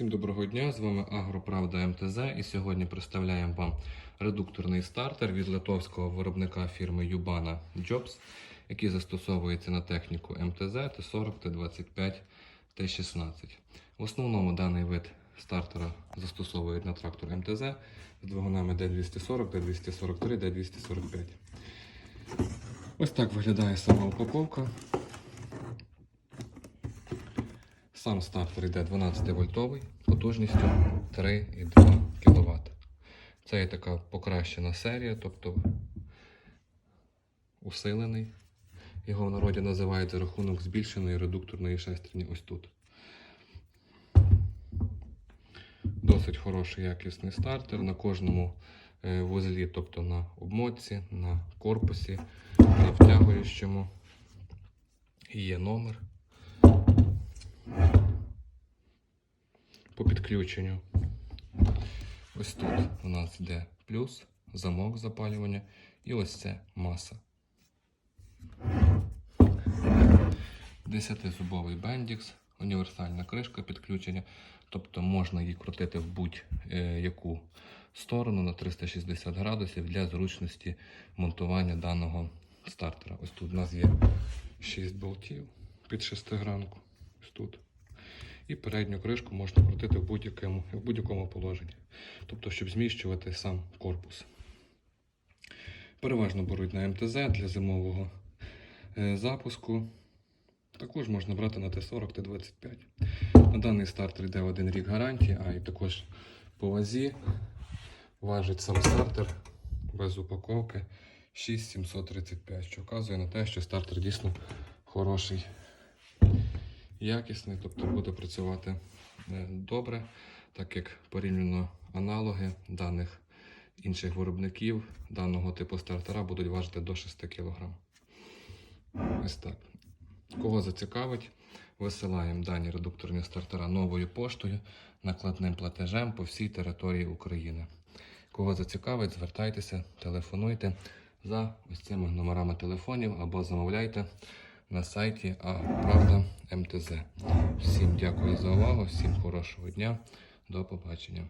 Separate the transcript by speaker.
Speaker 1: Всім доброго дня! З вами Агроправда МТЗ і сьогодні представляємо вам редукторний стартер від литовського виробника фірми Yubana Jobs, який застосовується на техніку МТЗ Т40, Т25, Т16. В основному даний вид стартера застосовують на трактор МТЗ з двигунами D240, D243, D245. Ось так виглядає сама упаковка. Сам стартер йде 12 вольтовий потужністю 3,2 кВт. Це є така покращена серія, тобто усилений. Його в народі називають за рахунок збільшеної редукторної шестерні ось тут. Досить хороший якісний стартер на кожному е, вузлі, тобто на обмотці, на корпусі, на втягуючому. Є номер. По підключенню. Ось тут у нас йде плюс, замок запалювання і ось це маса. 10-зубовий бендікс, універсальна кришка підключення, тобто можна її крутити в будь-яку сторону на 360 градусів для зручності монтування даного стартера. Ось тут у нас є 6 болтів під шестигранку. Ось тут. І передню кришку можна крутити в будь-якому будь-якому положенні, тобто, щоб зміщувати сам корпус. Переважно беруть на МТЗ для зимового е, запуску. Також можна брати на Т40 Т25. На даний стартер йде один рік гарантії, а і також по вазі важить сам стартер без упаковки 6735, що вказує на те, що стартер дійсно хороший якісний, тобто буде працювати е, добре, так як порівняно аналоги даних інших виробників даного типу стартера будуть важити до 6 кг. Ось так. Кого зацікавить, висилаємо дані редукторні стартера новою поштою накладним платежем по всій території України. Кого зацікавить, звертайтеся, телефонуйте за ось цими номерами телефонів або замовляйте на сайті Правда МТЗ. Всім дякую за увагу, всім хорошого дня, до побачення.